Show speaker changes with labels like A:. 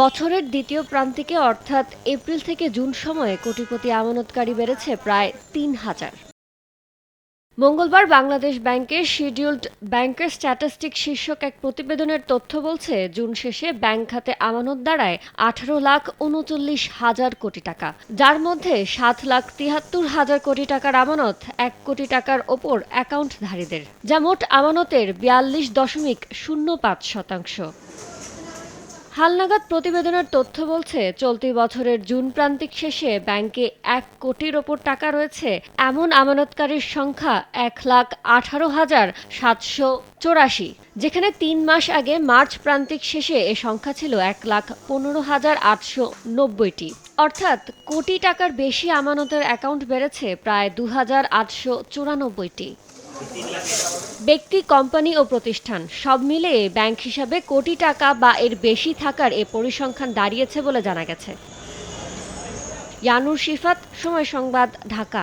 A: বছরের দ্বিতীয় প্রান্তিকে অর্থাৎ এপ্রিল থেকে জুন সময়ে কোটিপতি আমানতকারী বেড়েছে প্রায় তিন হাজার। মঙ্গলবার বাংলাদেশ ব্যাংকের শিডিউলড ব্যাংকের স্ট্যাটিস্টিক শীর্ষক এক প্রতিবেদনের তথ্য বলছে, জুন শেষে ব্যাংক খাতে আমানত দাঁড়ায় আঠারো লাখ উনচল্লিশ হাজার কোটি টাকা। যার মধ্যে সাত লাখ তিয়াত্তর হাজার কোটি টাকার আমানত, এক কোটি টাকার ওপর অ্যাকাউন্টধারীদের, যা মোট আমানতের বিয়াল্লিশ দশমিক শূন্য পাঁচ শতাংশ। হালনাগাদ প্রতিবেদনের তথ্য বলছে, চলতি বছরের জুন প্রান্তিক শেষে ব্যাংকে এক কোটির ওপর টাকা রয়েছে। এমন আমানতকারীর সংখ্যা এক লাখ আঠারো হাজার সাতশো চৌরাশি। যেখানে তিন মাস আগে মার্চ প্রান্তিক শেষে এ সংখ্যা ছিল এক লাখ পনেরো হাজার আটশো নব্বইটি। অর্থাৎ কোটি টাকার বেশি আমানতের অ্যাকাউন্ট বেড়েছে প্রায় দু হাজার আটশো চুরানব্বইটি। ব্যক্তি, কোম্পানি ও প্রতিষ্ঠান সব মিলে ব্যাংক হিসাবে কোটি টাকা বা এর বেশি থাকার এ পরিসংখ্যান দাঁড়িয়েছে বলে জানা গেছে। ইয়ানুর শিফাত, সময় সংবাদ, ঢাকা।